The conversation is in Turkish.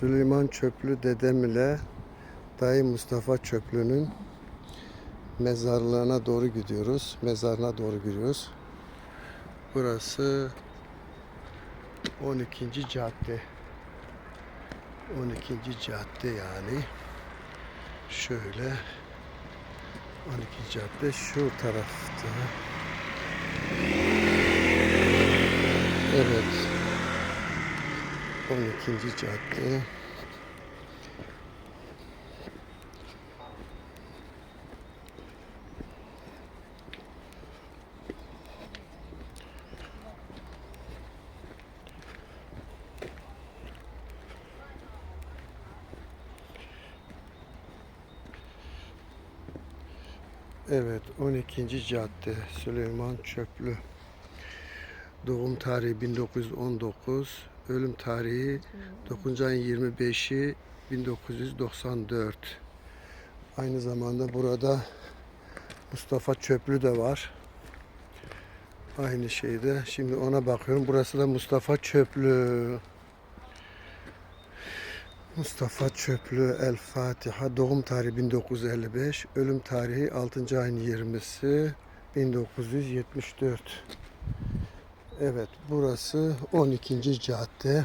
Süleyman Çöplü dedem ile dayı Mustafa Çöplü'nün mezarlığına doğru gidiyoruz. Mezarına doğru gidiyoruz. Burası 12. cadde. 12. cadde yani. Şöyle 12 cadde şu tarafta. Evet. 12. cadde. Evet 12. cadde Süleyman Çöplü. Doğum tarihi 1919, ölüm tarihi 9. ayın 25'i 1994. Aynı zamanda burada Mustafa Çöplü de var. Aynı şeyde. Şimdi ona bakıyorum. Burası da Mustafa Çöplü. Mustafa Çöplü El Fatiha doğum tarihi 1955 ölüm tarihi 6. ayın 20'si 1974 Evet burası 12. cadde